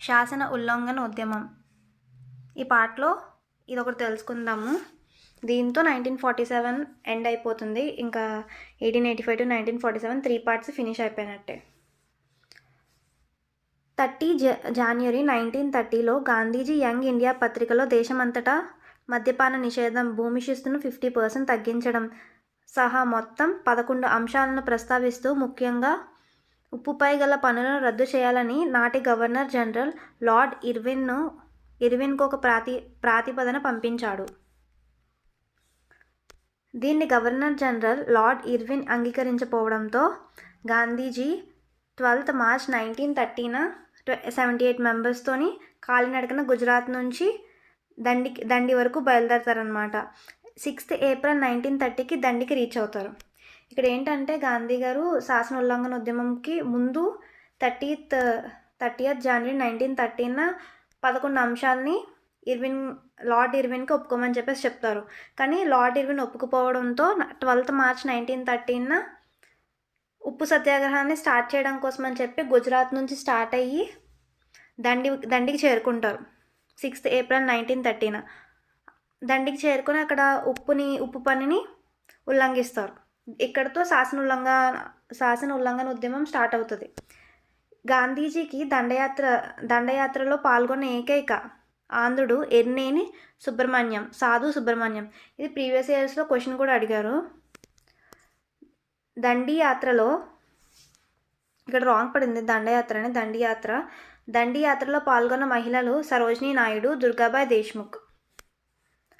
శాసన ఉల్లంఘన ఉద్యమం. ఈ పాటలో ఇది ఒకటి తెలుసుకుందాము. దీంతో నైన్టీన్ ఫార్టీ సెవెన్ ఎండ్ అయిపోతుంది. ఇంకా eighteen eighty five to nineteen forty seven three parts finish అయిపోయినట్టే. థర్టీ జ జాన్వరి నైన్టీన్ థర్టీలో గాంధీజీ యంగ్ ఇండియా పత్రికలో దేశమంతటా మద్యపాన నిషేధం భూమి శిస్తును ఫిఫ్టీ పర్సెంట్ తగ్గించడం సహా మొత్తం పదకొండు అంశాలను ప్రస్తావిస్తూ ముఖ్యంగా ఉప్పుపై గల పన్నులను రద్దు చేయాలని నాటి గవర్నర్ జనరల్ లార్డ్ ఇర్విన్ను ఇర్విన్కు ఒక ప్రాతి ప్రాతిపదన పంపించాడు. దీన్ని governor general lord Irwin అంగీకరించకపోవడంతో Gandhiji twelfth March nineteen thirty seventy eight మెంబర్స్తోని కాలినడకన గుజరాత్ నుంచి దండికి దండి వరకు బయలుదేరతారనమాట సిక్స్త్ ఏప్రిల్ నైన్టీన్ థర్టీకి దండికి రీచ్ అవుతారు ఇక్కడ ఏంటంటే గాంధీ గారు శాసన ఉల్లంఘన ఉద్యమంకి ముందు థర్టీత్ థర్టీయత్ జనవరి నైన్టీన్ థర్టీన పదకొండు అంశాలని ఇర్విన్ లార్డ్ ఇర్విన్కి ఒప్పుకోమని చెప్పేసి చెప్తారు. కానీ లార్డ్ ఇర్విన్ ఒప్పుకుపోవడంతో ట్వెల్త్ మార్చ్ నైన్టీన్ థర్టీన ఉప్పు సత్యాగ్రహాన్ని స్టార్ట్ చేయడం కోసం అని చెప్పి గుజరాత్ నుంచి స్టార్ట్ అయ్యి దండి దండికి చేరుకుంటారు. సిక్స్త్ ఏప్రిల్ నైన్టీన్ థర్టీన దండికి చేరుకొని అక్కడ ఉప్పుని ఉప్పు పనిని ఉల్లంఘిస్తారు. ఇక్కడతో శాసన ఉల్లంఘన శాసన ఉల్లంఘన ఉద్యమం స్టార్ట్ అవుతుంది. గాంధీజీకి దండయాత్ర దండయాత్రలో పాల్గొన్న ఏకైక ఆంధ్రుడు ఎర్నేని సుబ్రహ్మణ్యం సాధు సుబ్రహ్మణ్యం. ఇది ప్రీవియస్ ఇయర్స్లో క్వశ్చన్ కూడా అడిగారు. దండి యాత్రలో ఇక్కడ రాంగ్ పడింది దండయాత్ర అని దండియాత్ర. దండియాత్రలో పాల్గొన్న మహిళలు సరోజినీ నాయుడు దుర్గాబాయ్ దేశ్ముఖ్.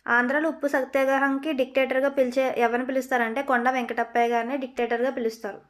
ఆంధ్రాలో ఉప్పు సత్యాగ్రహంకి డిక్టేటర్గా పిలిచే ఎవరిని పిలుస్తారంటే కొండ వెంకటప్పయ్య గారిని డిక్టేటర్గా పిలుస్తారు.